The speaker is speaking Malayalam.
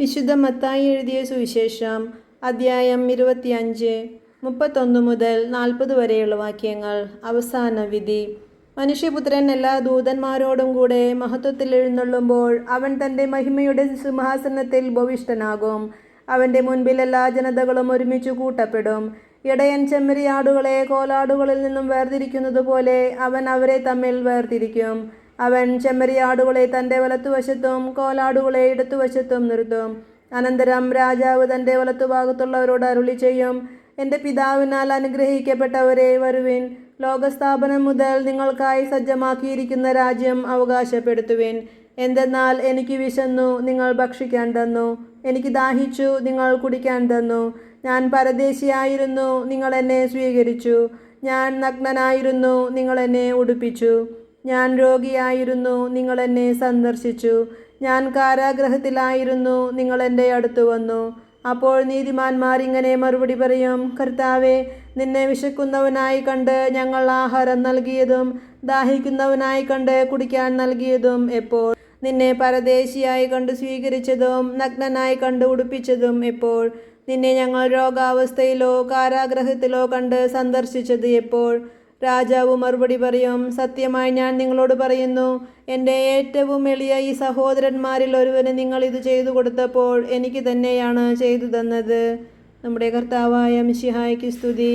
വിശുദ്ധ മത്തായി എഴുതിയ സുവിശേഷം അധ്യായം ഇരുപത്തിയഞ്ച് മുപ്പത്തൊന്ന് മുതൽ നാൽപ്പത് വരെയുള്ള വാക്യങ്ങൾ അവസാന വിധി. മനുഷ്യപുത്രൻ എല്ലാ ദൂതന്മാരോടും കൂടെ മഹത്വത്തിൽ എഴുന്നള്ളുമ്പോൾ അവൻ തന്റെ മഹിമയുടെ സിംഹാസനത്തിൽ ഭവിഷ്ഠനാകും. അവന്റെ മുൻപിൽ എല്ലാ ജനതകളും ഒരുമിച്ച് കൂട്ടപ്പെടും. ഇടയൻ ചെമ്മരിയാടുകളെ കോലാടുകളിൽ നിന്നും വേർതിരിക്കുന്നത് പോലെ അവൻ അവരെ തമ്മിൽ വേർതിരിക്കും. അവൻ ചെമ്മരിയാടുകളെ തന്റെ വലത്തുവശത്തും കോലാടുകളെ ഇടത്തുവശത്തും നിർത്തും. അനന്തരം രാജാവ് തന്റെ വലത്തുഭാഗത്തുള്ളവരോട് അരുളി ചെയ്യും എന്റെ പിതാവിനാൽ അനുഗ്രഹിക്കപ്പെട്ടവരെ വരുവിൻ. ലോകസ്ഥാപനം മുതൽ നിങ്ങൾക്കായി സജ്ജമാക്കിയിരിക്കുന്ന രാജ്യം അവകാശപ്പെടുത്തുവിൻ. എന്തെന്നാൽ എനിക്ക് വിശന്നു നിങ്ങൾ ഭക്ഷിക്കാൻ തന്നു. എനിക്ക് ദാഹിച്ചു നിങ്ങൾ കുടിക്കാൻ തന്നു. ഞാൻ പരദേശിയായിരുന്നു നിങ്ങൾ എന്നെ സ്വീകരിച്ചു. ഞാൻ നഗ്നനായിരുന്നു നിങ്ങൾ എന്നെ ഉടുപ്പിച്ചു. ഞാൻ രോഗിയായിരുന്നു നിങ്ങൾ എന്നെ സന്ദർശിച്ചു. ഞാൻ കാരാഗ്രഹത്തിലായിരുന്നു നിങ്ങൾ എന്റെ അടുത്ത് വന്നു. അപ്പോൾ നീതിമാന്മാർ ഇങ്ങനെ മറുപടി പറയും കർത്താവെ നിന്നെ വിശക്കുന്നവനായി കണ്ട് ഞങ്ങൾ ആഹാരം നൽകിയതും ദാഹിക്കുന്നവനായി കണ്ട് കുടിക്കാൻ നൽകിയതും എപ്പോൾ നിന്നെ പരദേശിയായി കണ്ട് സ്വീകരിച്ചതും നഗ്നനായി കണ്ട് ഉടുപ്പിച്ചതും എപ്പോൾ നിന്നെ ഞങ്ങൾ രോഗാവസ്ഥയിലോ കാരാഗ്രഹത്തിലോ കണ്ട് സന്ദർശിച്ചത് എപ്പോൾ രാജാവ് മറുപടി പറയും സത്യമായി ഞാൻ നിങ്ങളോട് പറയുന്നു എന്റെ ഏറ്റവും എളിയ ഈ സഹോദരന്മാരിൽ ഒരുവന് നിങ്ങൾ ഇത് ചെയ്തു കൊടുത്തപ്പോൾ എനിക്ക് തന്നെയാണ് ചെയ്തു തന്നത്. നമ്മുടെ കർത്താവായ മിശിഹായ്ക്ക് സ്തുതി.